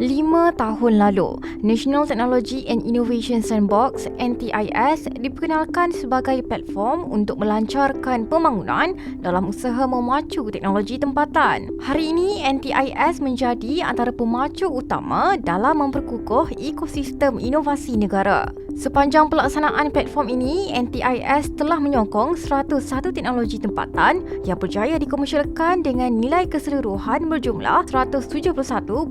Lima tahun lalu, National Technology and Innovation Sandbox NTIS diperkenalkan sebagai platform untuk melancarkan pembangunan dalam usaha memacu teknologi tempatan. Hari ini, NTIS menjadi antara pemacu utama dalam memperkukuh ekosistem inovasi negara. Sepanjang pelaksanaan platform ini, NTIS telah menyokong 101 teknologi tempatan yang berjaya dikomersialkan dengan nilai keseluruhan berjumlah 171.8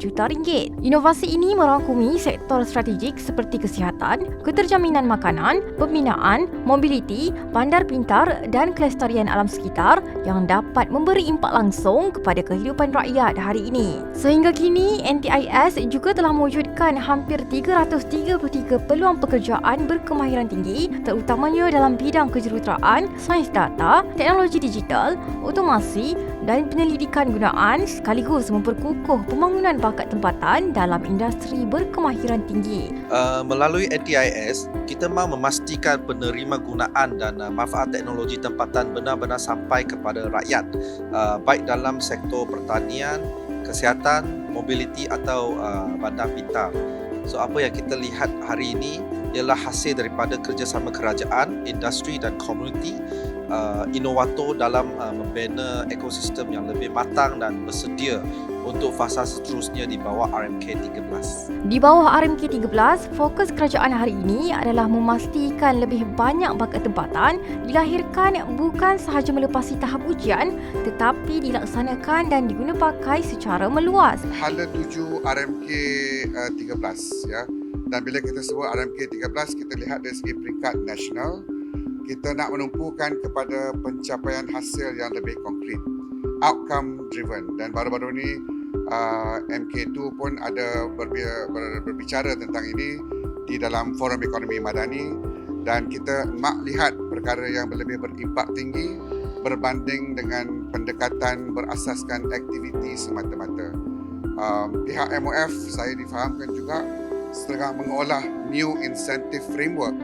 juta ringgit. Inovasi ini merangkumi sektor strategik seperti kesihatan, keterjaminan makanan, pembinaan, mobiliti, bandar pintar dan kelestarian alam sekitar yang dapat memberi impak langsung kepada kehidupan rakyat hari ini. Sehingga kini, NTIS juga telah mewujudkan hampir 333 peluang pekerjaan berkemahiran tinggi terutamanya dalam bidang kejuruteraan, sains data, teknologi digital, otomasi dan penyelidikan gunaan sekaligus memperkukuh pembangunan bakat tempatan dalam industri berkemahiran tinggi. Uh, melalui NTIS, kita mahu memastikan penerima gunaan dan uh, manfaat teknologi tempatan benar-benar sampai kepada rakyat uh, baik dalam sektor pertanian, kesihatan, mobiliti atau uh, bandar pintar. So apa yang kita lihat hari ini ialah hasil daripada kerjasama kerajaan, industri dan komuniti uh, inovator dalam uh, membina ekosistem yang lebih matang dan bersedia untuk fasa seterusnya di bawah RMK 13. Di bawah RMK 13, fokus kerajaan hari ini adalah memastikan lebih banyak bakat tempatan dilahirkan bukan sahaja melepasi tahap ujian tetapi dilaksanakan dan diguna pakai secara meluas. Hala tuju RMK uh, 13 ya. Dan bila kita sebut RMK 13 kita lihat dari segi peringkat nasional kita nak menumpukan kepada pencapaian hasil yang lebih konkret outcome driven dan baru-baru ini uh, MK2 pun ada berbicara tentang ini di dalam forum ekonomi madani dan kita mak lihat perkara yang lebih berimpak tinggi berbanding dengan pendekatan berasaskan aktiviti semata-mata. Um, pihak MOF saya difahamkan juga setengah mengolah new incentive framework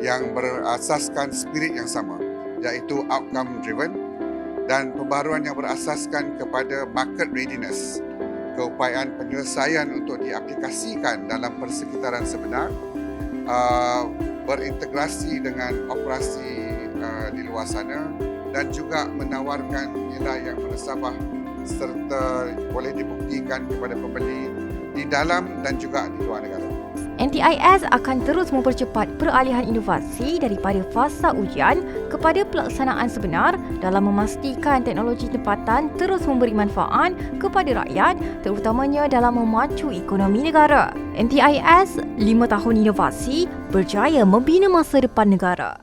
yang berasaskan spirit yang sama iaitu outcome driven dan pembaruan yang berasaskan kepada market readiness keupayaan penyelesaian untuk diaplikasikan dalam persekitaran sebenar uh, berintegrasi dengan operasi uh, di luar sana dan juga menawarkan nilai yang bersabah serta boleh dibuktikan kepada pembeli di dalam dan juga di luar negara. NTIS akan terus mempercepat peralihan inovasi daripada fasa ujian kepada pelaksanaan sebenar dalam memastikan teknologi tempatan terus memberi manfaat kepada rakyat terutamanya dalam memacu ekonomi negara. NTIS 5 tahun inovasi berjaya membina masa depan negara.